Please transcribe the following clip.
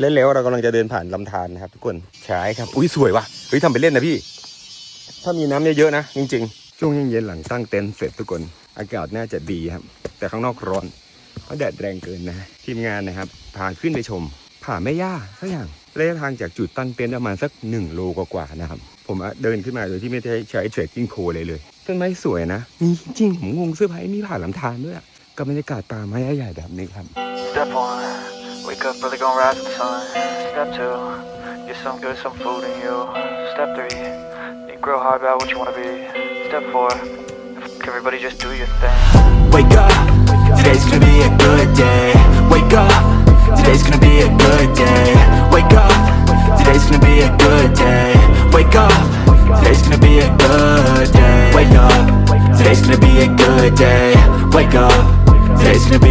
เล่นแล้วเรากำลังจะเดินผ่านลำธารนะครับ ทุกคนใช่ครับอุ้ยสวยว่ะเฮ้ยทำไปเล่นนะพี่ ถ้ามีน้ำเยอะๆนะจริงๆ ช่วงเย็นๆหลังตั้งเต็นท์เสร็จทุกคนอากาศน่าจะดีครับ แต่ข้างนอกร้อนเพราะแดดแรงเกินนะทีมงานนะครับพาขึ้นไปชมผาแม่ย่าสักอย่างระยะทางจากจุดตั้งเต็นท์ประมาณสักหนึ่งโลกว่าๆนะครับ ผมเดินขึ้นมาโดยที่ไม่ได้ใช้เทรคกิ้งโพลเลยเลยต้นไม้สวยนะมีจริงๆผมงงเสื้อผ้ามีผ่านลำธารด้วยกับบรรยากาศป่าไม้ใหญ่ๆแบบนี้ครับ Step one, wake up early, gonna rise with the sun. Step two, get some good, some food in you. Step three, think grow hard about what you wanna be. Step four, everybody just do your thing. Wake up, today's gonna be a good day. Wake up, today's gonna be a good day. Wake up, today's gonna be a good day. Wake up, today's gonna be a good day. Wake up, today's gonna be a good day. Wake up, today's gonna be